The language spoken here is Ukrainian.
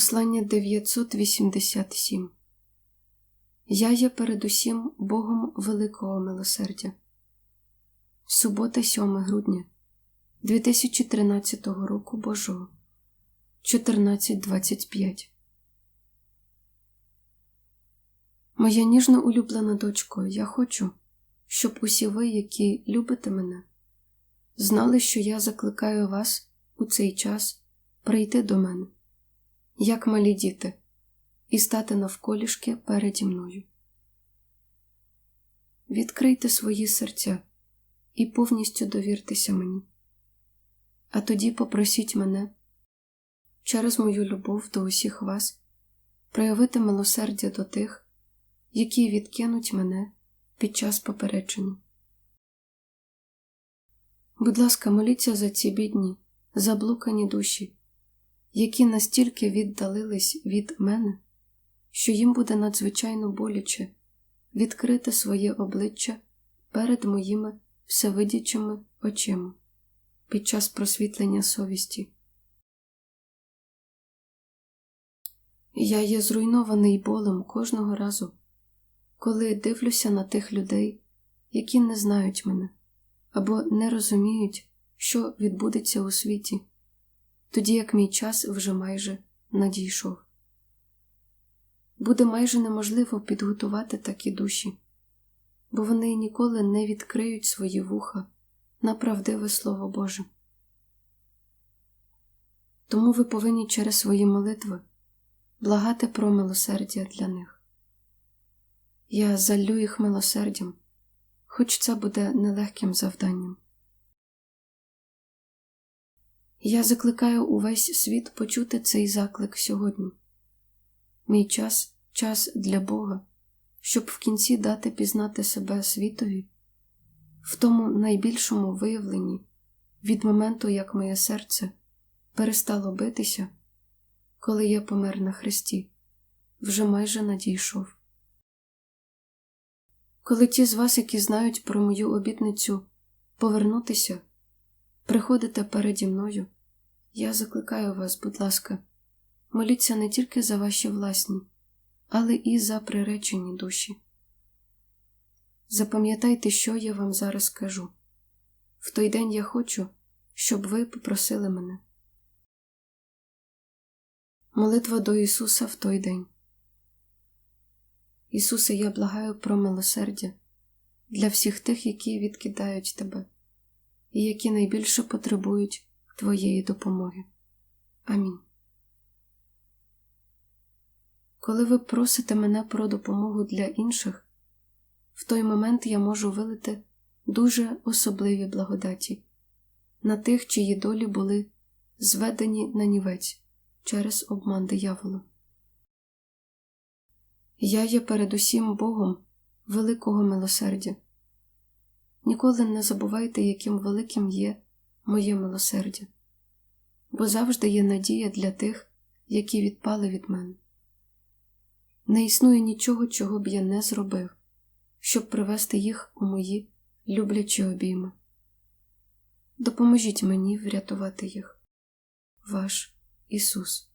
Послання 987 Я є передусім Богом великого милосердя. Субота 7 грудня 2013 року Божого. 14.25 Моя ніжно улюблена дочко, я хочу, щоб усі ви, які любите мене, знали, що я закликаю вас у цей час прийти до мене, як малі діти, і стати навколішки переді мною. Відкрийте свої серця і повністю довіртеся мені, а тоді попросіть мене через мою любов до усіх вас проявити милосердя до тих, які відкинуть мене під час попередження. Будь ласка, моліться за ці бідні, заблукані душі, які настільки віддалились від мене, що їм буде надзвичайно боляче відкрити своє обличчя перед моїми всевидячими очима під час просвітлення совісті. Я є зруйнований болем кожного разу, коли дивлюся на тих людей, які не знають мене або не розуміють, що відбудеться у світі, тоді як мій час вже майже надійшов. Буде майже неможливо підготувати такі душі, бо вони ніколи не відкриють свої вуха на правдиве Слово Боже. Тому ви повинні через свої молитви благати про милосердя для них. Я залю їх милосердям, хоч це буде нелегким завданням. Я закликаю увесь світ почути цей заклик сьогодні. Мій час час для Бога, щоб в кінці дати пізнати себе світові, в тому найбільшому виявленні від моменту, як моє серце перестало битися, коли я помер на хресті, вже майже надійшов. Коли ті з вас, які знають про мою обітницю повернутися, приходите переді мною, я закликаю вас, будь ласка, моліться не тільки за ваші власні, але і за приречені душі. Запам'ятайте, що я вам зараз кажу. В той день я хочу, щоб ви попросили мене. Молитва до Ісуса в той день. Ісусе, я благаю про милосердя для всіх тих, які відкидають Тебе, і які найбільше потребують Твоєї допомоги. Амінь. Коли ви просите мене про допомогу для інших, в той момент я можу вилити дуже особливі благодаті на тих, чиї долі були зведені на нівець через обман диявола. Я є передусім Богом великого милосердя. Ніколи не забувайте, яким великим є моє милосердя, бо завжди є надія для тих, які відпали від мене. Не існує нічого, чого б я не зробив, щоб привести їх у мої люблячі обійми. Допоможіть мені врятувати їх, ваш Ісус.